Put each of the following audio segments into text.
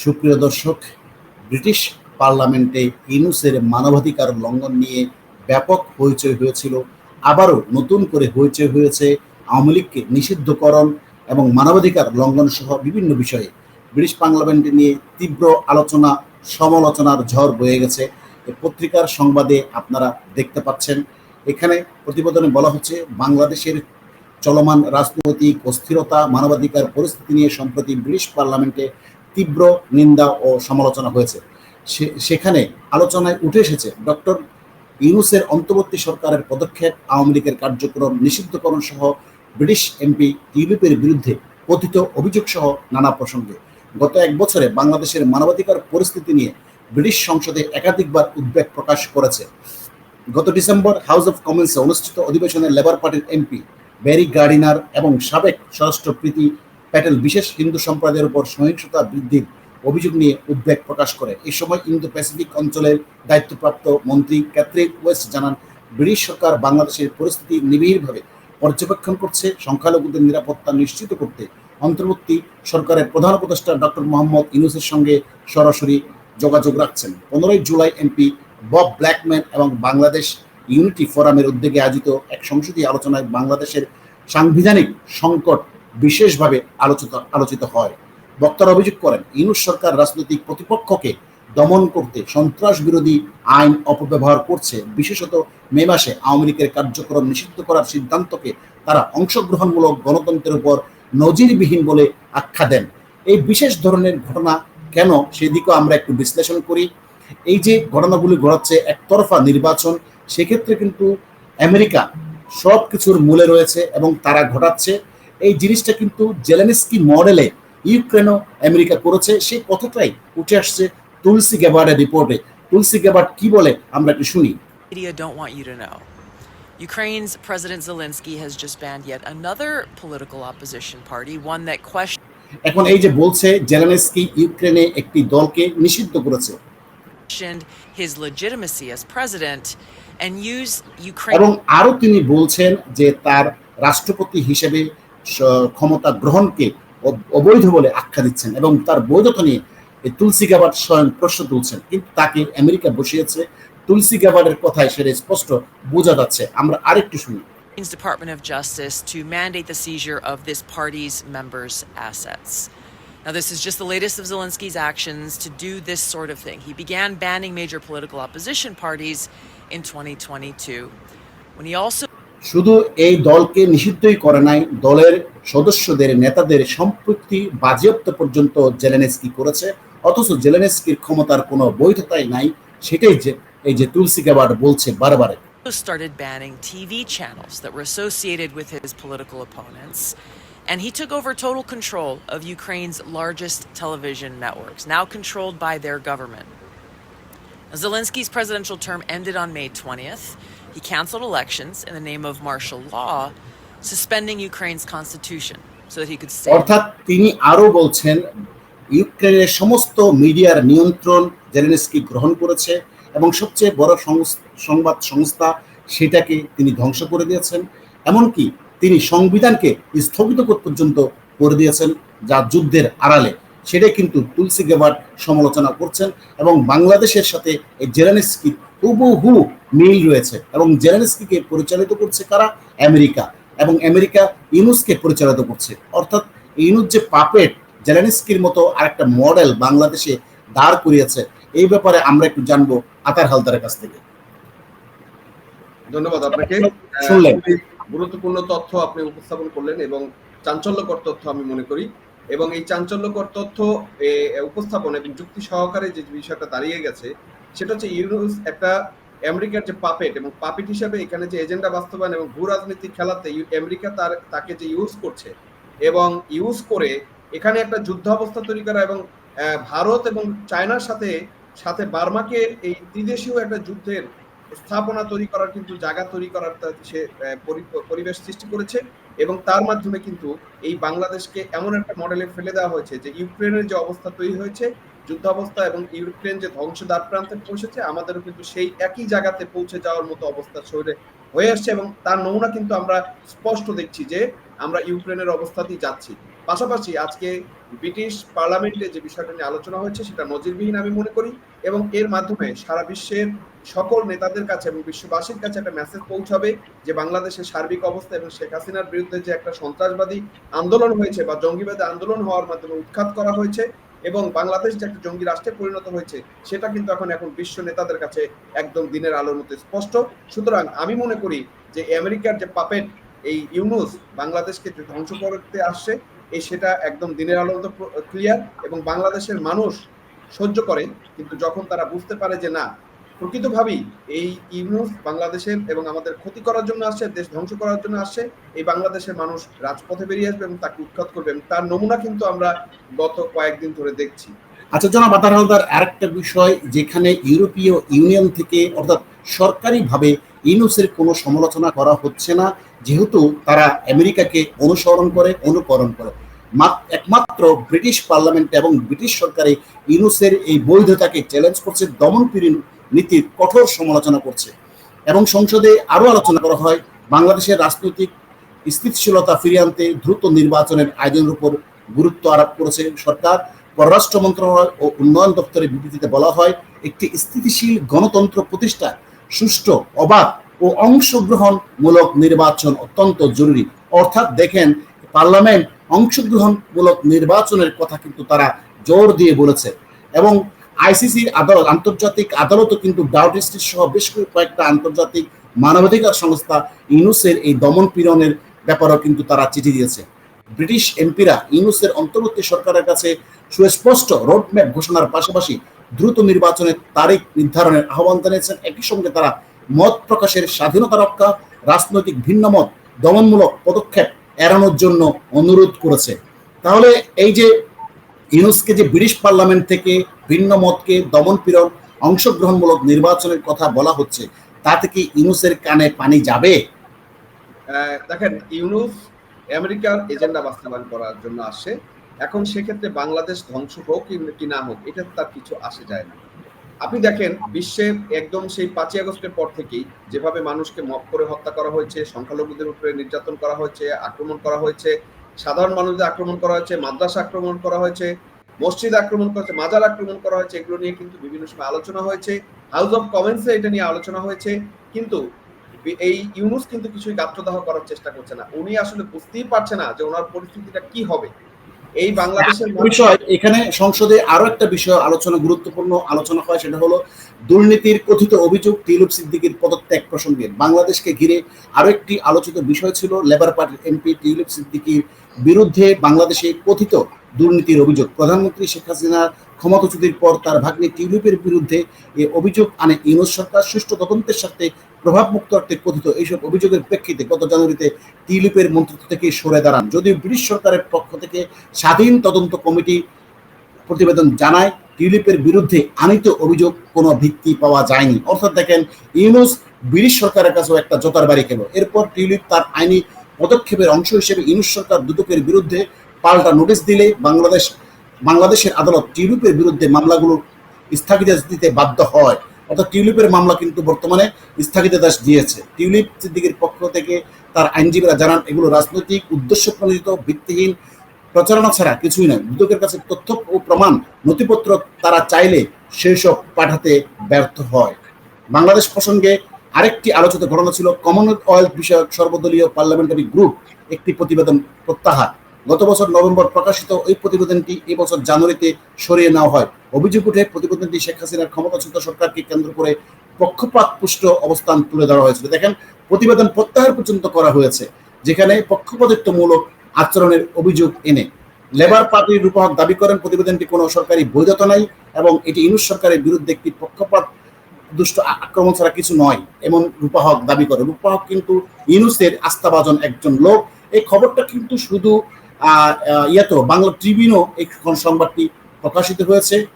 সুপ্রিয় দর্শক, ব্রিটিশ পার্লামেন্টে ইনুসের মানবাধিকার লঙ্ঘন নিয়ে ব্যাপক হইচই হয়েছিল। আবারও নতুন করে হইচই হয়েছে আওয়ামী লীগকে নিষিদ্ধকরণ এবং মানবাধিকার লঙ্ঘন সহ বিভিন্ন বিষয়ে। ব্রিটিশ পার্লামেন্টে নিয়ে তীব্র আলোচনা, সমালোচনার ঝড় বয়ে গেছে। পত্রিকার সংবাদে আপনারা দেখতে পাচ্ছেন, এখানে প্রতিবেদনে বলা হচ্ছে, বাংলাদেশের চলমান রাজনৈতিক অস্থিরতা, মানবাধিকার পরিস্থিতি নিয়ে সম্প্রতি ব্রিটিশ পার্লামেন্টে তীব্র নিন্দা ও সমালোচনা হয়েছে। সেখানে আলোচনায় উঠে এসেছে ডক্টর ইউনুসের অন্তর্বর্তী সরকারের পদক্ষেপ, আওয়ামী লীগের কার্যক্রম, নিষিদ্ধকরণ সহ ব্রিটিশ এমপি টিউলিপের বিরুদ্ধে কথিত অভিযোগ সহ নানা প্রসঙ্গে। গত এক বছরে বাংলাদেশের মানবাধিকার পরিস্থিতি নিয়ে ব্রিটিশ সংসদে একাধিকবার উদ্বেগ প্রকাশ করেছে। গত ডিসেম্বর হাউস অফ কমন্সে অনুষ্ঠিত অধিবেশনে লেবার পার্টির এমপি, ব্যারি গার্ডিনার এবং সাবেক স্বরাষ্ট্র প্রীতি প্যাটেল বিশেষ হিন্দু সম্প্রদায়ের উপর সহিংসতা বৃদ্ধির অভিযোগ নিয়ে উদ্বেগ প্রকাশ করে। এই সময় ইন্দো প্যাসিফিক অঞ্চলের দায়িত্বপ্রাপ্ত মন্ত্রী ক্যাথরিন ওয়েস্ট জানান, ব্রিটিশ সরকার বাংলাদেশের পরিস্থিতি নিবিড়ভাবে পর্যবেক্ষণ করছে। সংখ্যালঘুদের নিরাপত্তা নিশ্চিত করতে অন্তর্বর্তী সরকারের প্রধান উপদেষ্টা ডক্টর মোহাম্মদ ইউনুসের সঙ্গে সরাসরি যোগাযোগ রাখছেন। পনেরোই জুলাই এমপি বব ব্ল্যাকম্যান এবং বাংলাদেশ ইউনিটি ফোরামের উদ্যোগে আয়োজিত এক সংসদীয় আলোচনায় বাংলাদেশের সাংবিধানিক সংকট বিশেষভাবে আলোচিত আলোচিত হয়। বক্তারা অভিযোগ করেন, ইউনুস সরকার রাজনৈতিক প্রতিপক্ষকে দমন করতে সন্ত্রাস বিরোধী আইন অপব্যবহার করছে। বিশেষত মে মাসে আওয়ামী লীগের কার্যক্রম নিষিদ্ধ করার সিদ্ধান্তকে তারা অংশগ্রহণমূলক গণতন্ত্রের উপর নজিরবিহীন বলে আখ্যা দেন। এই বিশেষ ধরনের ঘটনা কেন সেদিকেও আমরা একটু বিশ্লেষণ করি। এই যে ঘটনাগুলি ঘটাচ্ছে একতরফা নির্বাচন, সেক্ষেত্রে কিন্তু আমেরিকা সব কিছুর মূলে রয়েছে এবং তারা ঘটাচ্ছে। এই জিনিসটা কিন্তু জেলেনস্কি মডেলে ইউক্রেনও আমেরিকা করেছে সেই কথাটাই উঠে আসছে তুলসি গ্যাবার্ডের রিপোর্টে তুলসি গ্যাবার্ড কি বলে আমরা একটু শুনি. Ukraine's President Zelensky has just banned yet another political opposition party, one that এখন এই যে বলছে জেলেনস্কি ইউক্রেনে একটি দলকে নিষিদ্ধ করেছে his legitimacy as president and used এবং Ukraine আরও তিনি বলছেন যে তার রাষ্ট্রপতি হিসেবে ক্ষমতা গ্রহণকে অবৈধ বলে আখ্যা দিচ্ছেন এবং তার বৈধতা নিয়ে তুলসি গ্যাবার্ড স্বয়ং প্রশ্ন তুলছেন কিন্তু তাকে আমেরিকা বসিয়েছে তুলসি গ্যাবার্ডের কথায় সেটা স্পষ্ট বোঝা যাচ্ছে আমরা আরেকটু শুনি Department of Justice to mandate the seizure of this party's members' assets. Now, this is just the latest of Zelensky's actions to do this sort of thing. He began banning major political opposition parties in 2022, when he also শুধু এই দলকে নিষিদ্ধই করে নাই দলের সদস্যদের নেতাদের সম্পৃক্তি বাজেয়াপ্ত পর্যন্ত জেলেনেস্কি করেছে অথচ জেলেনেস্কির ক্ষমতার কোনো বৈধতাই নাই সেটাই যে এই যে তুলসি গ্যাবার্ড বলছে বারবারে started banning TV channels that were associated with his political opponents. And he took over total control of Ukraine's largest television networks, now controlled by their government. Zelensky's presidential term ended on May 20th. He canceled elections in the name of martial law, suspending Ukraine's constitution so that he could stay. অর্থাৎ তিনি আরও বলছেন ইউক্রেনের সমস্ত মিডিয়ার নিয়ন্ত্রণ Zelensky গ্রহণ করেছে এবং সবচেয়ে বড় সংবাদ সংস্থা সেটাকে তিনি ধ্বংস করে দিয়েছেন এমনকি তিনি সংবিধানকে স্থগিত করতে পর্যন্ত করে দিয়েছেন যা যুদ্ধের আড়ালে সেটাই কিন্তু তুলসি গেবার্ট সমালোচনা করছেন এবং বাংলাদেশের সাথে এই জেলেনস্কি হুবহু মিল রয়েছে এবং জেলেনস্কিকে পরিচালিত করছে কারা? আমেরিকা। এবং আমেরিকা ইউনুসকে পরিচালিত করছে। অর্থাৎ ইউনুস যে পাপেট জেলেনস্কির মতো আরেকটা মডেল বাংলাদেশে দাঁড় করিয়েছে এই ব্যাপারে আমরা একটু জানব আতার হালদারের কাছ থেকে। ধন্যবাদ আপনাকে। শুনলেন। গুরুত্বপূর্ণ তথ্য আপনি উপস্থাপন করলেন এবং চাঞ্চল্যকর তথ্য আমি মনে করি। এবং এই চাঞ্চল্যকর তথ্য উপস্থাপন এবং যুক্তি সহকারে যে বিষয়টা দাঁড়িয়ে গেছে, সেটা হচ্ছে ইউনুস একটা আমেরিকার যে পাপেট এবং পাপেট হিসাবে এখানে যে এজেন্ডা বাস্তবায়ন এবং ভূ রাজনীতি খেলাতে আমেরিকা তার, তাকে যে ইউজ করছে এবং ইউজ করে এখানে একটা যুদ্ধাবস্থা তৈরি করা এবং ভারত এবং চায়নার সাথে সাথে বার্মাকে এই ত্রিদেশীয় একটা যুদ্ধের স্থাপনা তৈরি করার কিন্তু জায়গা তৈরি করার সে পরি- পরিবেশ সৃষ্টি করেছে। এবং তার মাধ্যমে কিন্তু এই বাংলাদেশকে এমন একটা মডেলে ফেলে দেওয়া হয়েছে যে ইউক্রেনের যে অবস্থা তৈরি হয়েছে, যুদ্ধাবস্থা এবং ইউক্রেন যে ধ্বংস দ্বার প্রান্তে পৌঁছেছে, আমাদেরও কিন্তু সেই একই জায়গাতে পৌঁছে যাওয়ার মতো অবস্থা শরীরে হয়ে আসছে এবং তার নমুনা কিন্তু আমরা স্পষ্ট দেখছি যে আমরা ইউক্রেনের অবস্থাতেই যাচ্ছি। পাশাপাশি আজকে ব্রিটিশ পার্লামেন্টে যে বিষয়টা নিয়ে আলোচনা হয়েছে, সেটা নজিরবিহীন আমি মনে করি এবং এর মাধ্যমে সারা বিশ্বের সকল নেতাদের কাছে এবং বিশ্ববাসীর কাছে একটা মেসেজ পৌঁছাবে যে বাংলাদেশের সার্বিক অবস্থা এবং শেখ হাসিনার বিরুদ্ধে যে একটা সন্ত্রাসবাদী আন্দোলন হয়েছে বা জঙ্গিবাদী আন্দোলন হওয়ার মাধ্যমে উৎখাত করা হয়েছে এবং বাংলাদেশ যে একটা জঙ্গি রাষ্ট্রে পরিণত হয়েছে, সেটা কিন্তু এখন এখন বিশ্ব নেতাদের কাছে একদম দিনের আলোর মতো স্পষ্ট। সুতরাং আমি মনে করি যে আমেরিকার যে পাপেট এই ইউনুস, বাংলাদেশকে ধ্বংস করতে আসছে এই সেটা একদম দিনের আলোর মতো ক্লিয়ার এবং বাংলাদেশের মানুষ সহ্য করে, কিন্তু যখন তারা বুঝতে পারে যে না, প্রকৃতভাবেই এই ইউনুস বাংলাদেশের এবং আমাদের ক্ষতি করার জন্য আসছে, দেশ ধ্বংস করার জন্য আসছে, এই বাংলাদেশের মানুষ রাজপথে বেরিয়ে আসবে এবং তাকে উৎখাত করবে এবং তার নমুনা কিন্তু আমরা গত কয়েকদিন ধরে দেখছি। আচ্ছা জনাব আতার হালদার, আরেকটা বিষয়, যেখানে ইউরোপীয় ইউনিয়ন থেকে, অর্থাৎ সরকারিভাবে ইউনুসের কোনো সমালোচনা করা হচ্ছে না, যেহেতু তারা আমেরিকাকে অনুসরণ করে, অনুকরণ করে। একমাত্র ব্রিটিশ পার্লামেন্ট এবং ব্রিটিশ সরকারে ইউনুসের এই বৈধতাকে চ্যালেঞ্জ করছে দমনপীড়ি নীতির কঠোর সমালোচনা করছে। এবং সংসদে আরও আলোচনা করা হয়, বাংলাদেশের রাজনৈতিক স্থিতিশীলতা ফিরিয়ে আনতে দ্রুত নির্বাচনের আয়োজনের উপর গুরুত্ব আরোপ করেছে সরকার। পররাষ্ট্র মন্ত্রণালয় ও উন্নয়ন দপ্তরের বিবৃতিতে বলা হয়, একটি স্থিতিশীল গণতন্ত্র প্রতিষ্ঠা সুষ্ঠু, অবাধ ও অংশগ্রহণমূলক নির্বাচন অত্যন্ত জরুরি। অর্থাৎ দেখেন পার্লামেন্ট অংশগ্রহণমূলক নির্বাচনের কথা কিন্তু তারা জোর দিয়ে বলেছে। এবং আইসিসি আদালত, আন্তর্জাতিক আদালতও কিন্তু ডাউট সহ বেশ কয়েকটা আন্তর্জাতিক মানবাধিকার সংস্থা ইউনুসের এই দমন পীড়নের ব্যাপারেও কিন্তু তারা চিঠি দিয়েছে। ব্রিটিশ এমপিরা ইউনুসের অন্তর্বর্তী সরকারের কাছে সুস্পষ্ট রোডম্যাপ ঘোষণার পাশাপাশি দ্রুত নির্বাচনের তারিখ নির্ধারণের আহ্বান জানিয়েছেন। একই সঙ্গে তারা মত প্রকাশের স্বাধীনতা রক্ষা, রাজনৈতিক ভিন্নমত, দমনমূলক পদক্ষেপ এড়ানোর জন্য অনুরোধ করেছে। তাহলে এই যে ইউনুসকে যে ব্রিটিশ পার্লামেন্ট থেকে ভিন্ন মতকে দমন পীড়ন অংশগ্রহণমূলক নির্বাচনের কথা বলা হচ্ছে, তাতে কি ইউনুসের কানে পানি যাবে? দেখেন, ইউনুস আমেরিকার এজেন্ডা বাস্তবায়ন করার জন্য আসে। এখন সেক্ষেত্রে বাংলাদেশ ধ্বংস হোক কি না হোক এটা তার কিছু আসে যায় না। আপনি দেখেন, বিশ্বে একদম সেই পাঁচই আগস্টের পর থেকেই যেভাবে মানুষকে মপ করে হত্যা করা হয়েছে, সংখ্যালঘুদের উপরে নির্যাতন করা হয়েছে, আক্রমণ করা হয়েছে, সাধারণ মানুষদের আক্রমণ করা হয়েছে, মাদ্রাসা আক্রমণ করা হয়েছে, মসজিদ আক্রমণ করা হয়েছে, মাজার আক্রমণ করা হয়েছে, এগুলো নিয়ে কিন্তু বিভিন্ন সময় আলোচনা হয়েছে। হাউস অফ কমেন্টসে এটা নিয়ে আলোচনা হয়েছে। কিন্তু এই ইউনুস কিন্তু কিছুই গাত্রদাহ করার চেষ্টা করছে না। উনি আসলে বুঝতেই পারছে না যে ওনার পরিস্থিতিটা কি হবে। এই বাংলাদেশের বিষয় এখানে সংসদে আরও একটা বিষয় আলোচনা গুরুত্বপূর্ণ আলোচনা হয় সেটা হলো দুর্নীতির কথিত অভিযোগ তিলুপ সিদ্দিকির পদত্যাগ প্রসঙ্গে। বাংলাদেশকে ঘিরে আরও একটি আলোচিত বিষয় ছিল লেবার পার্টির এমপি টিউলিপ সিদ্দিকির বিরুদ্ধে বাংলাদেশে কথিত দুর্নীতির অভিযোগ। প্রধানমন্ত্রী শেখ হাসিনার ক্ষমতাচ্যুতির পর তার ভাগ্নে টিউলিপের বিরুদ্ধে এই অভিযোগ আনে ইউনুস সরকার। সুষ্ঠু তদন্তের সাথে প্রভাবমুক্ত অর্থে কথিত এইসব অভিযোগের প্রেক্ষিতে গত জানুয়ারিতে টিউলিপের মন্ত্রিত্ব থেকে সরে দাঁড়ান। যদিও ব্রিটিশ সরকারের পক্ষ থেকে স্বাধীন তদন্ত কমিটি প্রতিবেদন জানায় টিউলিপের বিরুদ্ধে আনিত অভিযোগ কোনো ভিত্তি পাওয়া যায়নি। অর্থাৎ দেখেন, ইউনুস ব্রিটিশ সরকারের কাছেও একটা জোতার বাড়ি খেলো এরপর টিউলিপ তার আইনি পদক্ষেপের অংশ হিসেবে ইউনুস সরকার দুদকের বিরুদ্ধে পাল্টা নোটিশ দিলে বাংলাদেশ, বাংলাদেশের আদালত টিউলিপের বিরুদ্ধে মামলাগুলো স্থগিতাদেশ দিতে বাধ্য হয়। অর্থাৎ টিউলিপের মামলা কিন্তু বর্তমানে স্থগিতাদেশ দিয়েছে। টিউলিপ সিদ্দিকের পক্ষ থেকে তার আইনজীবীরা জানান, এগুলো রাজনৈতিক উদ্দেশ্য প্রণোদিত ভিত্তিহীন, প্রচারণা ছাড়া কিছুই নয়। দুদকের কাছে তথ্য ও প্রমাণ, নথিপত্র তারা চাইলে সেসব পাঠাতে ব্যর্থ হয়। বাংলাদেশ প্রসঙ্গে আরেকটি আলোচিত ঘটনা ছিল কমনওয়েলথ বিষয়ক সর্বদলীয় পার্লামেন্টারি গ্রুপ একটি প্রতিবেদন প্রত্যাহার। গত বছর নভেম্বর প্রকাশিত ওই প্রতিবেদনটি এবছর জানুয়ারিতে সরিয়ে নেওয়া হয়। অভিযোগ উঠে প্রতিবেদনটি শেখ হাসিনার ক্ষমতাচ্যুত সরকারকে কেন্দ্র করে পক্ষপাত পুষ্ট অবস্থান তুলে ধরা হয়েছিল। দেখেন, প্রতিবেদন প্রত্যাহার পর্যন্ত করা হয়েছে, যেখানে পক্ষপাতিত্বমূলক আচরণের অভিযোগ এনে লেবার পার্টির রূপক দাবি করেন প্রতিবেদনটি কোনো সরকারি বৈধতা নাই এবং এটি ইউনুস সরকারের বিরুদ্ধে একটি পক্ষপাত দুষ্ট আক্রমণ ছাড়া কিছু নয়, এমন রূপাহক দাবি করে। রূপাহক কিন্তু ইউনুসের আস্থাভাজন একজন লোক। এই খবরটা কিন্তু শুধু আহ, আহ, ইয়াতো বাংলা ট্রিবিউনও এই সংবাদটি প্রকাশিত হয়েছে।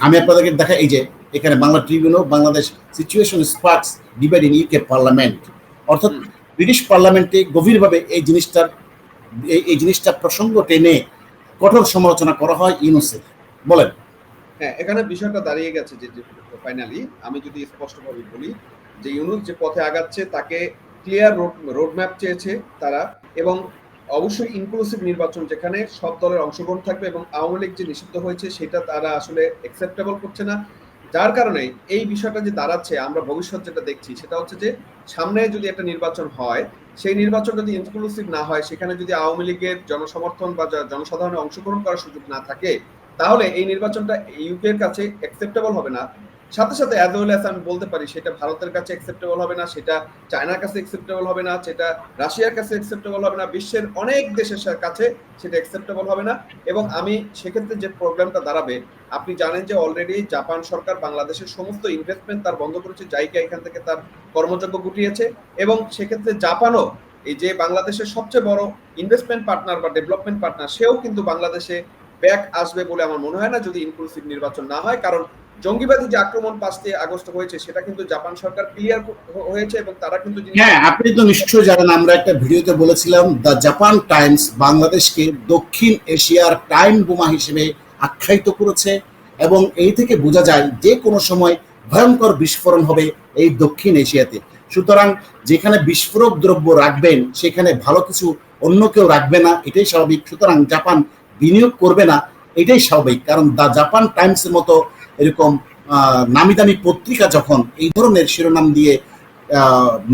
আমি আপনাদেরকে দেখা এই যে এখানে Bangla ট্রিবিউনও Bangladesh situation sparks debate in UK parliament অর্থাৎ ব্রিটিশ পার্লামেন্টে গভীরভাবে এই জিনিসটার এই- জিনিসটা প্রসঙ্গ টেনে কঠোর সমালোচনা করা হয় ইউনুসের। বলেন। হ্যাঁ এখানে বিষয়টা দাঁড়িয়ে গেছে যে ফাইনালি আমি যদি স্পষ্টভাবে বলি যে ইউনুস যে পথে আগাচ্ছে তাকে ক্লিয়ার রোড রোডম্যাপ চেয়েছে তারা এবং অবশ্যই ইনক্লুসিভ নির্বাচন যেখানে সব দলের অংশগ্রহণ থাকবে এবং আওয়ামী লীগ যে নিষিদ্ধ হয়েছে সেটা তারা আসলে অ্যাকসেপ্টেবল করছে না। যার কারণে এই বিষয়টা যে দাঁড়াচ্ছে, আমরা ভবিষ্যৎ যেটা দেখছি সেটা হচ্ছে যে সামনে যদি একটা নির্বাচন হয়, সেই নির্বাচন যদি ইনক্লুসিভ না হয়, সেখানে যদি আওয়ামী লীগের জনসমর্থন বা জনসাধারণের অংশগ্রহণ করার সুযোগ না থাকে, তাহলে এই নির্বাচনটা ইউকে এর কাছে অ্যাকসেপ্টেবল হবে না। সাথে সাথে অ্যাজ ওয়েল অ্যাজ আমি বলতে পারি সেটা ভারতের কাছে অ্যাকসেপ্টেবল হবে না, সেটা চায়নার কাছে অ্যাকসেপ্টেবল হবে না, সেটা রাশিয়ার কাছে অ্যাকসেপ্টেবল হবে না, বিশ্বের অনেক দেশের কাছে সেটা অ্যাকসেপ্টেবল হবে না। এবং আমি সেক্ষেত্রে যে প্রবলেমটা দাঁড়াবে, আপনি জানেন যে অলরেডি জাপান সরকার বাংলাদেশের সমস্ত ইনভেস্টমেন্ট তার বন্ধ করেছে, জাইকা এখান থেকে তার কর্মযোগ্য গুটিয়েছে। এবং সেক্ষেত্রে জাপানও এই যে বাংলাদেশের সবচেয়ে বড় ইনভেস্টমেন্ট পার্টনার বা ডেভেলপমেন্ট পার্টনার সেও কিন্তু বাংলাদেশে ব্যাক আসবে বলে আমার মনে হয় না যদি ইনক্লুসিভ নির্বাচন না হয়। কারণ জঙ্গিবাদী যে আক্রমণ পাঁচই আগস্ট হয়েছে, সেটা কিন্তু জাপান সরকার ক্লিয়ার হয়েছে এবং তারা কিন্তু হ্যাঁ আপনি তো নিশ্চয়ই জানেন, আমরা একটা ভিডিওতে বলেছিলাম, দ্য জাপান টাইমস বাংলাদেশকে দক্ষিণ এশিয়ার টাইম বোমা হিসেবে আখ্যায়িত করেছে এবং এই থেকে বোঝা যায় যে কোনো সময় ভয়ঙ্কর বিস্ফোরণ হবে এই দক্ষিণ এশিয়াতে। সুতরাং যেখানে বিস্ফোরক দ্রব্য রাখবেন, সেখানে ভালো কিছু অন্য কেউ রাখবে না, এটাই স্বাভাবিক। সুতরাং জাপান বিনিয়োগ করবে না, এটাই স্বাভাবিক। কারণ দ্য জাপান টাইমসের মতো এরকম নামি দামি পত্রিকা যখন এই ধরনের শিরোনাম দিয়ে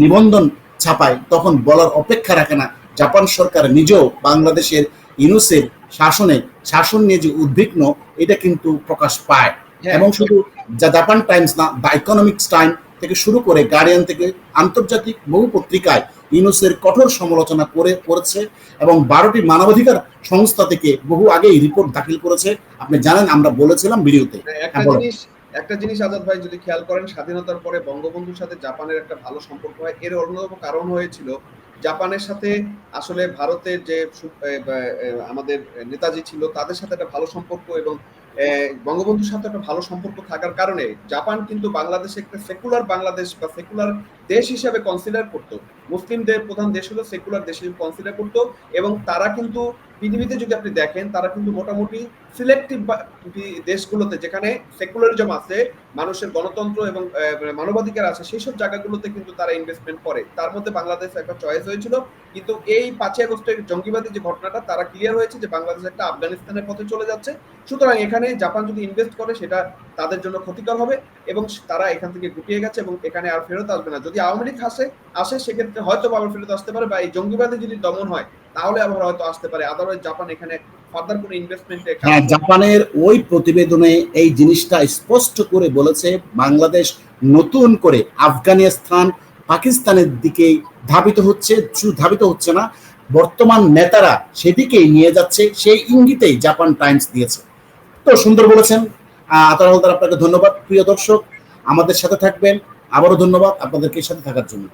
নিবন্ধন ছাপায় তখন বলার অপেক্ষা রাখে না। জাপান সরকার নিজেও বাংলাদেশের ইউনুসের শাসনে শাসন নিয়ে যে উদ্বিগ্ন এটা কিন্তু প্রকাশ পায়। হ্যাঁ, এবং শুধু যা জাপান টাইমস না দ্য ইকোনমিক্স টাইম থেকে শুরু করে গার্ডিয়ান থেকে আন্তর্জাতিক বহু পত্রিকায় ইউনুসের কঠোর সমালোচনা করে করেছে এবং বারোটি মানবাধিকার সংস্থা থেকে বহু আগেই রিপোর্ট দাখিল করেছে। আপনি জানেন আমরা বলেছিলাম ভিডিওতে। একটা হ্যাঁ, জিনিস আজাদ ভাই যদি খেয়াল করেন স্বাধীনতার পরে বঙ্গবন্ধুর সাথে জাপানের একটা ভালো সম্পর্ক হয়। এর অন্যতম কারণ হয়েছিল জাপানের সাথে আসলে ভারতের যে আমাদের নেতাজি ছিল তাদের সাথে একটা ভালো সম্পর্ক এবং বঙ্গবন্ধুর সাথে একটা ভালো সম্পর্ক থাকার কারণে জাপান কিন্তু বাংলাদেশে একটা সেকুলার বাংলাদেশ বা সেকুলার দেশ হিসাবে কনসিডার করতো। মুসলিমদের প্রধান দেশ হলো সেকুলার দেশ হিসেবে কনসিডার করতো এবং তারা কিন্তু পৃথিবীতে যদি আপনি দেখেন, তারা কিন্তু মোটামুটি সিলেক্টিভ দেশগুলোতে যেখানে সেকুলারিজম আছে, মানুষের গণতন্ত্র এবং মানবাধিকার আছে সেই সব জায়গাগুলোতে কিন্তু তারা ইনভেস্টমেন্ট করে। তার মধ্যে বাংলাদেশ একটা চয়েস হয়েছিল। কিন্তু এই পাঁচই আগস্টের জঙ্গিবাদী যে ঘটনাটা, তারা ক্লিয়ার হয়েছে যে বাংলাদেশ একটা আফগানিস্তানের পথে চলে যাচ্ছে। সুতরাং এখানে জাপান যদি ইনভেস্ট করে, সেটা তাদের জন্য ক্ষতিকর হবে এবং তারা এখান থেকে গুটিয়ে গেছে এবং এখানে আর ফেরত আসবে না। যদি আওয়ামী লীগ আসে আসে সেক্ষেত্রে হয়তো আবার ফেরত আসতে পারে বা এই জঙ্গিবাদী যদি দমন হয় তাহলে আবার হয়তো আসতে পারে। আদারওয়াইজ জাপান এখানে ফার্দার কোনো ইনভেস্টমেন্টে হ্যাঁ জাপানের ওই প্রতিবেদনে এই জিনিসটা স্পষ্ট করে বলেছে বাংলাদেশ নতুন করে আফগানিস্তান পাকিস্তানের দিকেই ধাবিত হচ্ছে ধাবিত হচ্ছে না। বর্তমান নেতারা সেদিকেই নিয়ে যাচ্ছে সেই ইঙ্গিতেই জাপান টাইমস দিয়েছে। তো সুন্দর বলেছেন আতার হলদার আপনাকে ধন্যবাদ। প্রিয় দর্শক, আমাদের সাথে থাকবেন। আবারও ধন্যবাদ আপনাদেরকে সাথে থাকার জন্য।